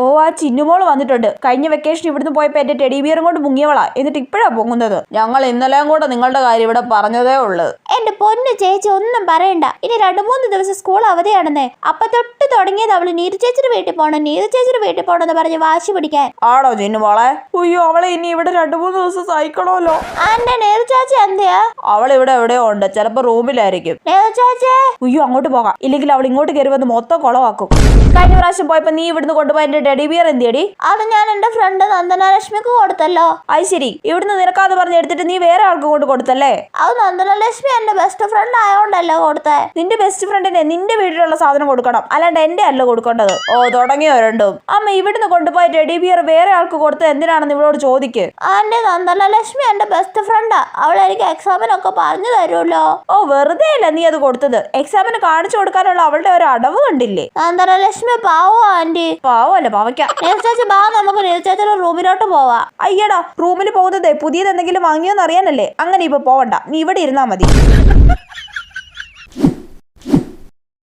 ഓ ആ ചിന്നുമോൾ വന്നിട്ടുണ്ട്. കഴിഞ്ഞ വെക്കേഷൻ ഇവിടുന്ന് പോയപ്പോ എന്റെ ടെഡി ബിയറും കൊണ്ട് മുങ്ങിയവളാ. എന്നിട്ട് ഇപ്പഴാ പൊങ്ങുന്നത്? ഞങ്ങൾ ഇന്നലെയും കൂടെ നിങ്ങളുടെ കാര്യം ഇവിടെ പറഞ്ഞതേ ഉള്ളു. എന്റെ പൊന്നു ചേച്ചി ഒന്നും പറയണ്ട. ഇനി രണ്ടു മൂന്ന് ദിവസം സ്കൂൾ അവധിയാണെന്നേ. അപ്പൊ തൊട്ട് തുടങ്ങിയത് അവൾ നീതു ചേച്ചിയുടെ വീട്ടിൽ പോകണം നീതു ചേച്ചിയുടെ വീട്ടിൽ പോണെന്ന് പറഞ്ഞ് വാശി പിടിക്കാൻ. ആണോ ചിന്നുമോളെ? അയ്യോ അവളെ ഇനി ഇവിടെ രണ്ടു മൂന്ന് ദിവസം സഹിക്കണമല്ലോ. എന്റെ നേതു ചേച്ചി എന്തെയാ? അവൾ ഇവിടെ എവിടെയോ ഉണ്ട്. ചിലപ്പോ റൂമിലായിരിക്കും. നേതു ചാച്ചേ? അയ്യോ അങ്ങോട്ട് പോകാം. ഇല്ലെങ്കിൽ അവൾ ഇങ്ങോട്ട് കയറി വന്ന് മൊത്തം കുളവാക്കും. കഴിഞ്ഞ പ്രാവശ്യം പോയപ്പോ നീ ഇവിടുന്ന് കൊണ്ടുപോയി എന്റെ ടെഡി ബിയർ എന്തിയടി? അത് ഞാൻ എന്റെ ഫ്രണ്ട് നന്ദനലക്ഷ്മിക്ക് കൊടുത്തല്ലോ. അത് ശരി. ഇവിടുന്ന് നിനക്കാന്ന് പറഞ്ഞ് എടുത്തിട്ട് നീ വേറെ ആൾക്ക് കൊണ്ട് കൊടുത്തല്ലേ? അത് നന്ദനലക്ഷ്മി എന്റെ ബെസ്റ്റ് ഫ്രണ്ട് ആയോണ്ടല്ലോ കൊടുത്തേ. നിന്റെ ബെസ്റ്റ് ഫ്രണ്ടിന് നിന്റെ വീട്ടിലുള്ള സാധനം കൊടുക്കണം. അല്ലാണ്ട് എന്റെ അല്ല കൊടുക്കേണ്ടത്. ഓ തുടങ്ങിയോ രണ്ടും? അമ്മ ഇവിടുന്ന് കൊണ്ടുപോയ ടെഡി ബിയർ വേറെ ആൾക്ക് കൊടുത്തത് എന്തിനാണെന്ന് ഇവളോട് ചോദിക്ക്. എന്റെ നന്ദനലക്ഷ്മി എന്റെ ബെസ്റ്റ് ഫ്രണ്ടാ അവൾ എനിക്ക് എക്സാമിനൊക്കെ പറഞ്ഞു തരുമല്ലോ. ഓ വെറുതെ അല്ല നീ അത് കൊടുത്തത്. എക്സാമിന് കാണിച്ചു കൊടുക്കാനുള്ള അവളുടെ ഒരു അടവ് കണ്ടില്ലേ? നന്ദനലക്ഷ്മി പാവോ ആന്റി പാവല്ല പാവയ്ക്ക നീതു ചേച്ചി ബാ നമുക്ക് നീതു ചേച്ചിയുടെ റൂമിലോട്ട് പോവാ. അയ്യടാ റൂമിൽ പോകുന്നത് പുതിയത് എന്തെങ്കിലും വാങ്ങിയോന്നറിയാനല്ലേ? അങ്ങനെ ഇപ്പൊ പോവണ്ട. നീ ഇവിടെ ഇരുന്നാ മതി.